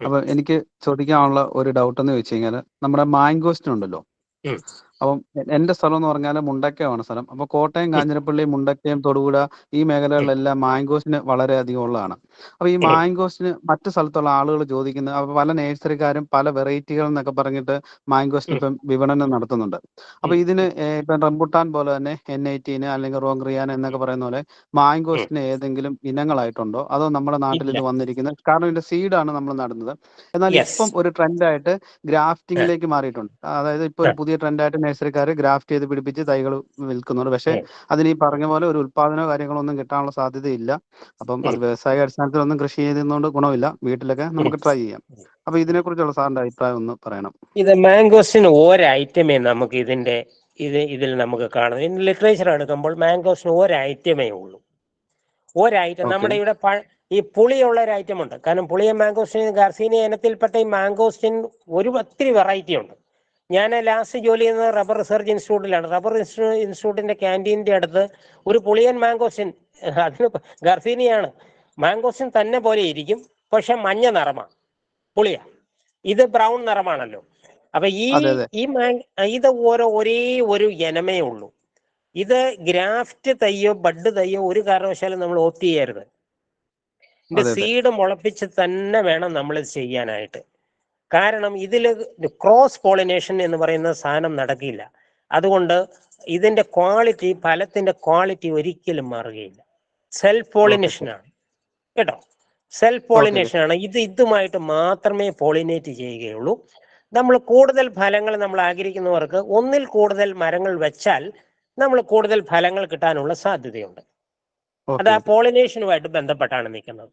അപ്പൊ എനിക്ക് ചോദിക്കാനുള്ള ഒരു ഡൗട്ട് എന്ന് വെച്ച് കഴിഞ്ഞാൽ നമ്മുടെ മാംഗോസ്റ്റിൻ ഉണ്ടല്ലോ. അപ്പം എന്റെ സ്ഥലം എന്ന് പറഞ്ഞാൽ മുണ്ടക്കയമാണ് സ്ഥലം. അപ്പൊ കോട്ടയം കാഞ്ഞിരപ്പള്ളി മുണ്ടക്കയം തൊടുപുഴ ഈ മേഖലകളിലെല്ലാം വളരെ അധികം ഉള്ളതാണ്. അപ്പൊ ഈ മാങ്കോസിന് മാംഗോസിന് മറ്റു സ്ഥലത്തുള്ള ആളുകൾ ചോദിക്കുന്നത് അപ്പൊ പല നേഴ്സറിക്കാരും പല വെറൈറ്റികൾ എന്നൊക്കെ പറഞ്ഞിട്ട് മാംഗോസിന് ഇപ്പം വിപണനം നടത്തുന്നുണ്ട്. അപ്പൊ. ഇതിന് ഇപ്പൊ റംബുട്ടാൻ പോലെ തന്നെ എൻ ഐറ്റീന് അല്ലെങ്കിൽ റോങ്റിയാൻ എന്നൊക്കെ പറയുന്ന പോലെ മാംഗോസിന് ഏതെങ്കിലും ഇനങ്ങളായിട്ടുണ്ടോ? അതോ നമ്മുടെ നാട്ടിൽ ഇത്. വന്നിരിക്കുന്നത് കാരണം ഇതിന്റെ സീഡാണ് നമ്മൾ നടുന്നത്. എന്നാൽ. ഇപ്പം ഒരു ട്രെൻഡായിട്ട് ഗ്രാഫ്റ്റിംഗിലേക്ക് മാറിയിട്ടുണ്ട്. അതായത് ഇപ്പൊ ഒരു. പുതിയ ട്രെൻഡായിട്ട് നഴ്സറിക്കാർ ഗ്രാഫ്റ്റ് ചെയ്ത് പിടിപ്പിച്ച് തൈകൾ വിൽക്കുന്നുണ്ട് പക്ഷെ. അതിന് ഈ പറഞ്ഞ പോലെ ഒരു ഉത്പാദന കാര്യങ്ങളോ ഒന്നും കിട്ടാനുള്ള സാധ്യതയില്ല. അപ്പം അത്. വ്യവസായ അടിസ്ഥാനത്തിലൊന്നും കൃഷി ചെയ്യുന്നതുകൊണ്ട് ഗുണമില്ല. വീട്ടിലൊക്കെ നമുക്ക് ട്രൈ ചെയ്യാം. അപ്പൊ ഇതിനെ കുറിച്ചുള്ള സാറിന്റെ അഭിപ്രായം ഒന്ന് പറയണം. ഇത് മാംഗോസിന് ഒരൈറ്റമേ നമുക്ക് ഇതിന്റെ ഇത് ഇതിൽ നമുക്ക് കാണാം ഇൻ ലിറ്ററേച്ചർ എടുക്കുമ്പോൾ മാംഗോസിന് ഐറ്റമേ ഉള്ളൂ. ഒരൈറ്റം ഐറ്റം നമ്മുടെ ഇവിടെ ഈ പുളിയുള്ള ഒരു ഐറ്റം ഉണ്ട്. കാരണം പുളിയ മാംഗോസ്റ്റിൻ ഗാർസീനിയ ഇനത്തിൽപ്പെട്ട ഈ മാംഗോസ്റ്റിൻ ഒരു ഒത്തിരി വെറൈറ്റി ഉണ്ട്. ഞാൻ ലാസ്റ്റ് ജോലി ചെയ്യുന്നത് റബ്ബർ റിസർച്ച് ഇൻസ്റ്റിറ്റ്യൂട്ടിലാണ് റബ്ബർ ഇൻസ്റ്റിറ്റ്യൂട്ടിന്റെ ക്യാന്റീനിന്റെ അടുത്ത് ഒരു പുളിയൻ മാങ്കോസിൻ അതിന് ഗർസീനിയാണ് മാങ്കോസിൻ തന്നെ പോലെ ഇരിക്കും പക്ഷെ മഞ്ഞ നിറമാണ് പുളിയ. ഇത് ബ്രൗൺ നിറമാണല്ലോ. അപ്പൊ ഈ. ഈ ഇത് ഓരോ ഒരേ ഒരു ഇനമേ ഉള്ളൂ. ഇത് ഗ്രാഫ്റ്റ് തയ്യോ ബഡ് തയ്യോ ഒരു കാരണവശാലും നമ്മൾ ഓപ്റ്റ് ചെയ്യരുത്. സീഡ് മുളപ്പിച്ച് തന്നെ വേണം നമ്മൾ ഇത് ചെയ്യാനായിട്ട്. കാരണം ഇതിൽ ക്രോസ് പോളിനേഷൻ എന്ന് പറയുന്ന സാധനം നടക്കില്ല. അതുകൊണ്ട് ഇതിന്റെ ക്വാളിറ്റി ഫലത്തിന്റെ ക്വാളിറ്റി ഒരിക്കലും മാറുകയില്ല. സെൽഫ് പോളിനേഷൻ ആണ്. കേട്ടോ? സെൽഫ് പോളിനേഷൻ ആണ്. ഇത് ഇതുമായിട്ട് മാത്രമേ പോളിനേറ്റ് ചെയ്യുകയുള്ളൂ. നമ്മൾ കൂടുതൽ ഫലങ്ങൾ നമ്മൾ ആഗ്രഹിക്കുന്നവർക്ക് ഒന്നിൽ കൂടുതൽ മരങ്ങൾ വെച്ചാൽ നമ്മൾ കൂടുതൽ ഫലങ്ങൾ കിട്ടാനുള്ള സാധ്യതയുണ്ട്. അത് ആ പോളിനേഷനുമായിട്ട് ബന്ധപ്പെട്ടാണ് നിൽക്കുന്നത്.